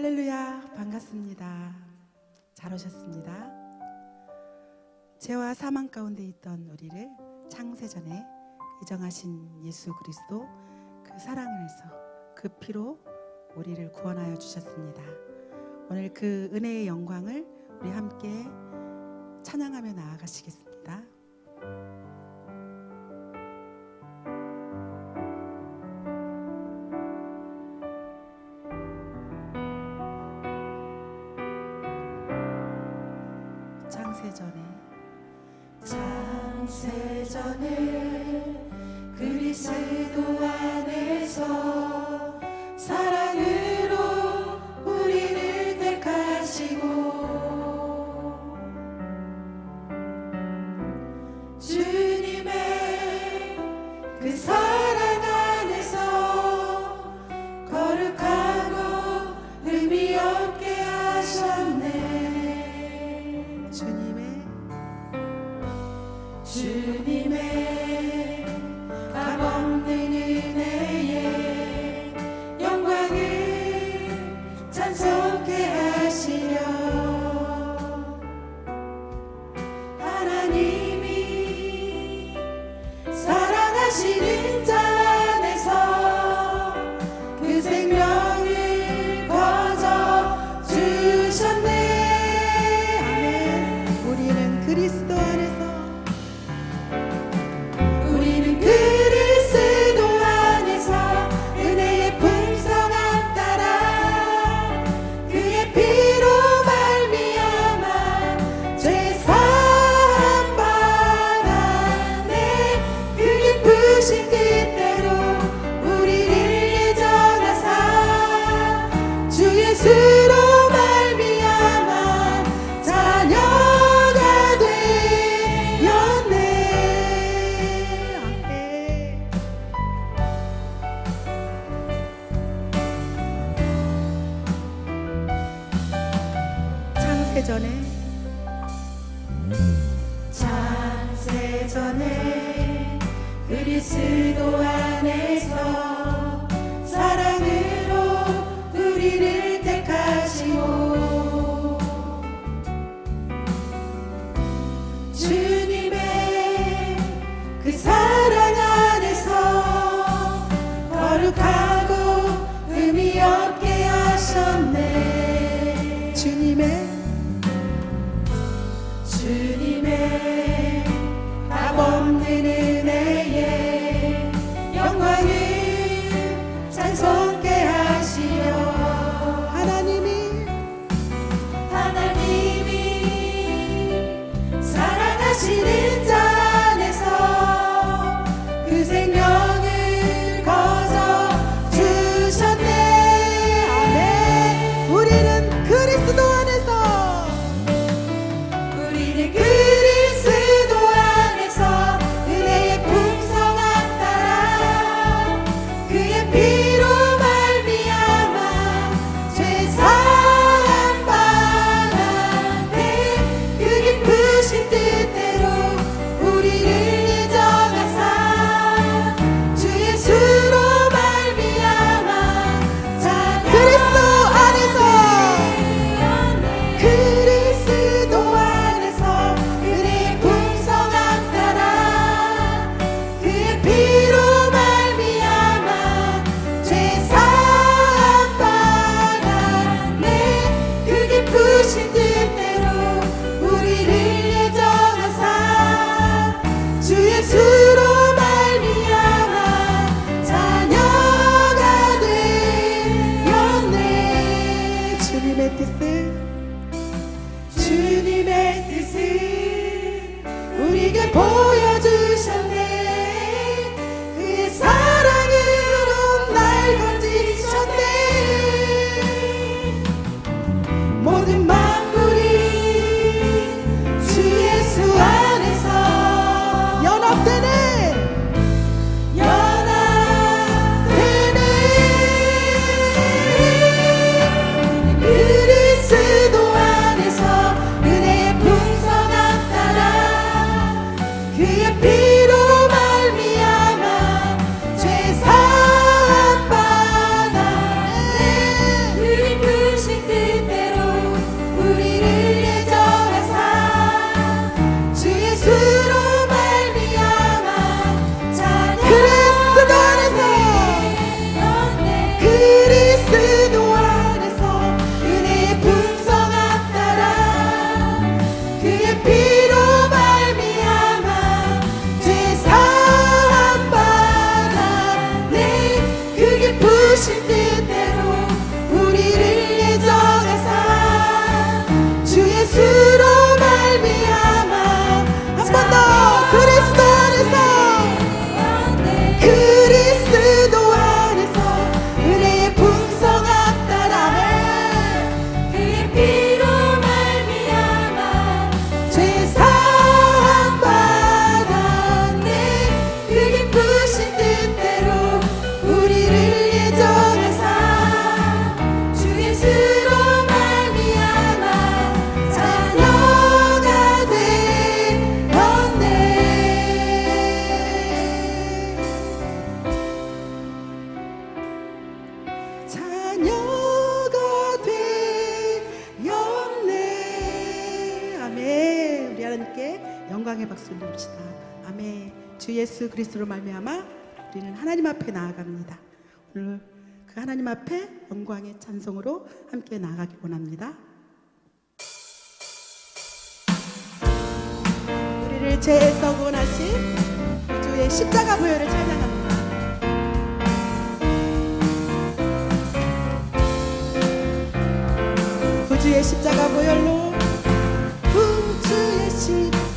할렐루야, 반갑습니다. 잘 오셨습니다. 죄와 사망 가운데 있던 우리를 창세전에 이정하신 예수 그리스도 그 사랑에서 그 피로 우리를 구원하여 주셨습니다. 오늘 그 은혜의 영광을 우리 함께 찬양하며 나아가시겠습니다. así 주님의 뜻은 주님의 뜻은 우리에게 보여줘. 우리는 하나님 앞에 나아갑니다. 오늘 그 하나님 앞에 영광의 찬송으로 함께 나아가기 원합니다. 우리를 죄에서 구원하신 주의 십자가 보혈을 찬양합니다. 주의 십자가 보혈로 구주의 십자가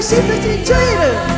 She's a teacher.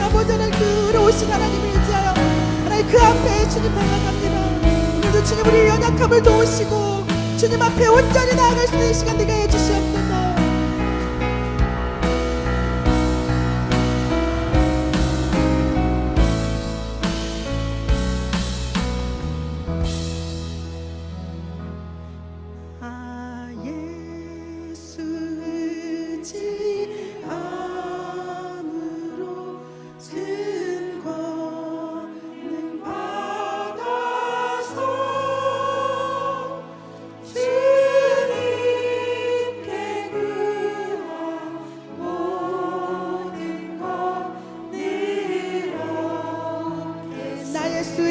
아버지 하나님 그 의로우신 하나님을 의지하여 하나님 그 앞에 주님 나아갑니다. 오늘도 주님 우리 연약함을 도우시고 주님 앞에 온전히 나아갈 수 있는 시간 되게 해주시옵소서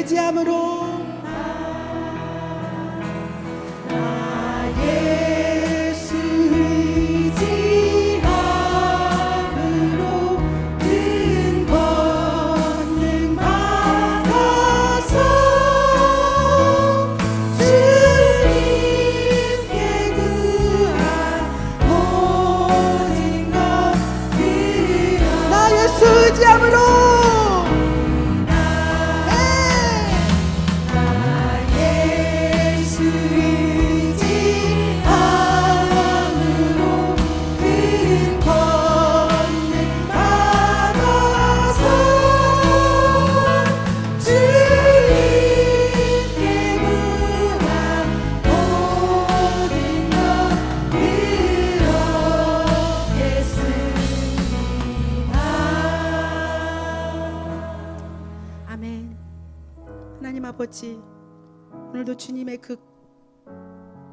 나 주님의 그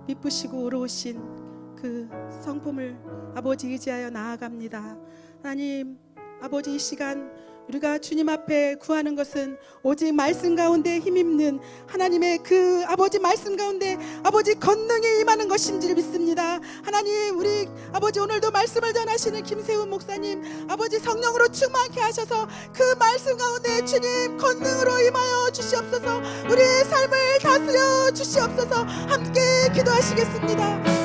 미쁘시고 의로우신 그 성품을 아버지 의지하여 나아갑니다. 하나님 아버지 이 시간 우리가 주님 앞에 구하는 것은 오직 말씀 가운데 힘입는 하나님의 그 아버지 말씀 가운데 아버지 권능이 임하는 것인지를 믿습니다. 하나님 우리 아버지 오늘도 말씀을 전하시는 김세훈 목사님 아버지 성령으로 충만케 하셔서 그 말씀 가운데 주님 권능으로 임하여 주시옵소서 우리의 삶을 다스려 주시옵소서 함께 기도하시겠습니다.